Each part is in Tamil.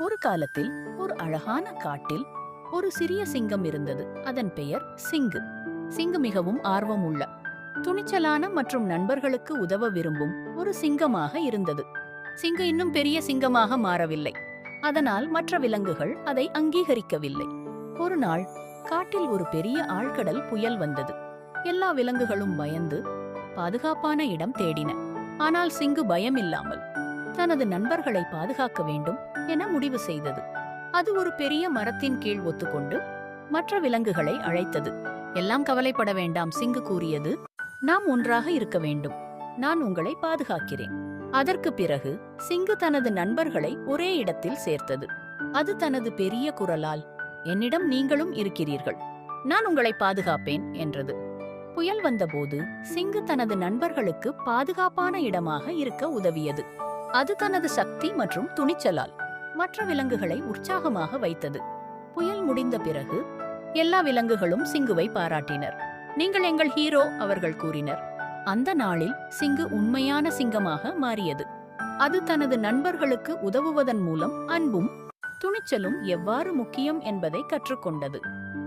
ஒரு காலத்தில் ஒரு அழகான காட்டில் ஒரு சிறிய சிங்கம் இருந்தது. அதன் பெயர் சிங்கு. சிங்கு மிகவும் ஆர்வம் உள்ள துணிச்சலான மற்றும் நண்பர்களுக்கு உதவ விரும்பும் ஒரு சிங்கமாக இருந்தது. சிங்கு இன்னும் பெரிய சிங்கமாக மாறவில்லை. அதனால் மற்ற விலங்குகள் அதை அங்கீகரிக்கவில்லை. ஒரு நாள் காட்டில் ஒரு பெரிய ஆழ்கடல் புயல் வந்தது. எல்லா விலங்குகளும் பயந்து பாதுகாப்பான இடம் தேடின. ஆனால் சிங்கு பயமில்லாமல் தனது நண்பர்களை பாதுகாக்க வேண்டும் என முடிவு செய்தது. அது ஒரு பெரிய மரத்தின் கீழ் ஒத்துக்கொண்டு மற்ற விலங்குகளை அழைத்தது. எல்லாம் கவலைப்பட வேண்டாம் சிங்கு கூறியது. நாம் ஒன்றாக இருக்க வேண்டும். நான் உங்களை பாதுகாக்கிறேன். அதற்கு பிறகு சிங்கு தனது நண்பர்களை ஒரே இடத்தில் சேர்த்தது. அது தனது பெரிய குரலால் என்னிடம் நீங்களும் இருக்கிறீர்கள். நான் உங்களை பாதுகாப்பேன் என்றது. புயல் வந்தபோது சிங்கு தனது நண்பர்களுக்கு பாதுகாப்பான இடமாக இருக்க உதவியது. அது தனது சக்தி மற்றும் துணிச்சலால் மற்ற விலங்குகளை உற்சாகமாக வைத்தது. புயல் முடிந்த பிறகு எல்லா விலங்குகளும் சிங்குவை பாராட்டினர். நீங்கள் எங்கள் ஹீரோ அவர்கள் கூறினர். அந்த நாளில் சிங்கு உண்மையான சிங்கமாக மாறியது. அது தனது நண்பர்களுக்கு உதவுவதன் மூலம் அன்பும் துணிச்சலும் எவ்வாறு முக்கியம் என்பதை கற்றுக்கொண்டது.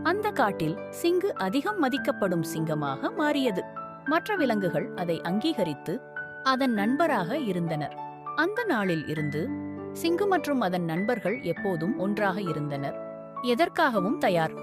அந்த காட்டில் சிங்கு அதிகம் மதிக்கப்படும் சிங்கமாக மாறியது. மற்ற விலங்குகள் அதை அங்கீகரித்து அதன் நண்பராக இருந்தனர். அந்த நாளில் இருந்து சிங்கு மற்றும் அதன் நண்பர்கள் எப்போதும் ஒன்றாக இருந்தனர். எதற்காகவும் தயார்